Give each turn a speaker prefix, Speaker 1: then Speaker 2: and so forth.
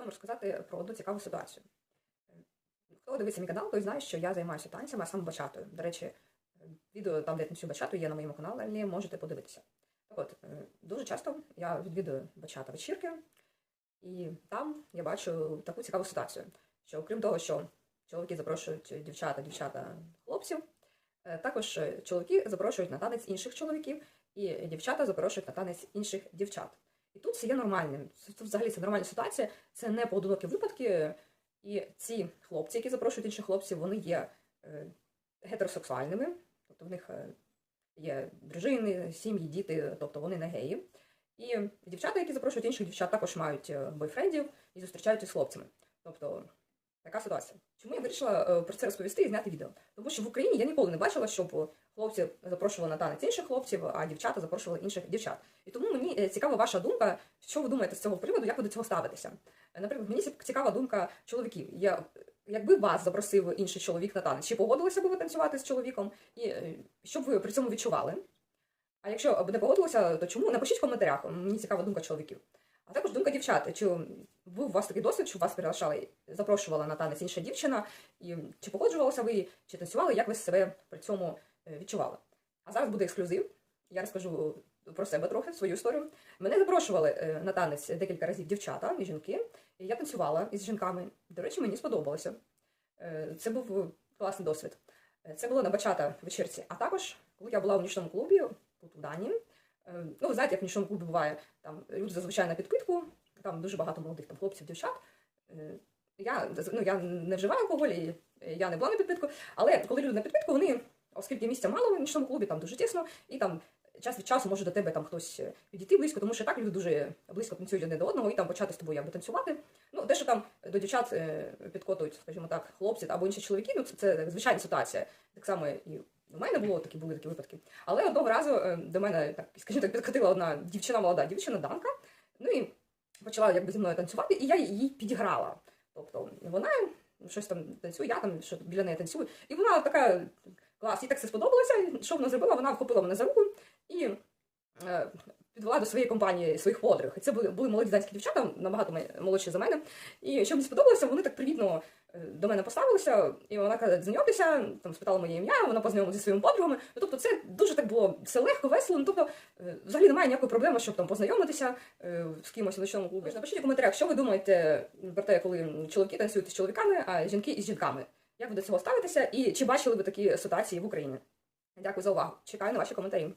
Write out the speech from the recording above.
Speaker 1: Вам розказати про одну цікаву ситуацію. Хто дивиться мій канал, той знає, що я займаюся танцями, а саме бачатою. До речі, відео там, де я танцюю бачату, є на моєму каналі, можете подивитися. Так от, е, дуже часто я відвідую бачата вечірки, і там я бачу таку цікаву ситуацію, що окрім того, що чоловіки запрошують дівчата, дівчата хлопців, е, також чоловіки запрошують на танець інших чоловіків, і дівчата запрошують на танець інших дівчат. І тут все є нормальним. Це, взагалі це нормальна ситуація, це не поодинокі випадки. І ці хлопці, які запрошують інших хлопців, вони є е, гетеросексуальними, тобто в них е, є дружини, сім'ї, діти, тобто вони не геї. І дівчата, які запрошують інших дівчат, також мають е, бойфрендів і зустрічаються з хлопцями. Тобто така ситуація. Чому я вирішила е, про це розповісти і зняти відео? Тому що в Україні я ніколи не бачила, щоб хлопці запрошували на танець інших хлопців, а дівчата запрошували інших дівчат. І тому мені е, цікава ваша думка, що ви думаєте з цього приводу, як ви до цього ставитеся. Е, Наприклад, мені цікава думка чоловіків. Я, якби вас запросив інший чоловік на танець, чи погодилися б ви танцювати з чоловіком, і що б ви при цьому відчували? А якщо б не погодилися, то чому? Напишіть в коментарях, мені цікава думка чоловіків. А також думка дівчат. Чи був у вас такий досвід, що вас приглашали, запрошувала на танець інша дівчина, і чи погоджувалися ви, чи танцювали, як ви себе при цьому е, відчували? А зараз буде ексклюзив. Я розкажу про себе трохи, свою історію. Мене запрошували е, на танець декілька разів дівчата і жінки. І я танцювала із жінками. До речі, мені сподобалося. Е, Це був класний досвід. Е, Це було на бачата вечірці. А також, коли я була у нічному клубі тут у Данії, е, ну ви знаєте, як в нічному клубі буває, там люди зазвичай на підпитку, там дуже багато молодих там хлопців, дівчат. Е, Я, ну, я не вживаю алкоголь, і я не була на підпитку, але коли люди на підпитку, вони, оскільки місця мало в нічному клубі, там дуже тісно, і там час від часу може до тебе там хтось е, підійти близько, тому що так люди дуже близько танцюють одне до одного і там почати з тобою якби танцювати. Ну, те, що там до дівчат е, підкотують, скажімо так, хлопці або інші чоловіки, ну це, це звичайна ситуація. Так само і у мене було такі, були такі випадки. Але одного разу до мене, так, скажімо так, підкотила одна дівчина, молода дівчина, Данка, ну і почала якби зі мною танцювати, і я її підіграла. Тобто вона щось там танцює, я там що біля неї танцюю. І вона така клас, їй так це сподобалося. Що вона зробила? Вона вхопила мене за руку і е, підвела до своєї компанії своїх подруг. Це були, були молоді данські дівчата, набагато молодші за мене. І що мені сподобалося, вони так привітно е, до мене поставилися, і вона каже, знайомтеся, там спитала моє ім'я, вона познайомилася зі своїми подругами. Ну, тобто це дуже так було все легко, весело. Ну, тобто, е, взагалі немає ніякої проблеми, щоб там познайомитися е, з кимось у ночному клубі. Напишіть у коментарях, що ви думаєте про те, коли чоловіки танцюють з чоловіками, а жінки із жінками. Як ви до цього ставитеся, і чи бачили ви такі ситуації в Україні? Дякую за увагу. Чекаю на ваші коментарі.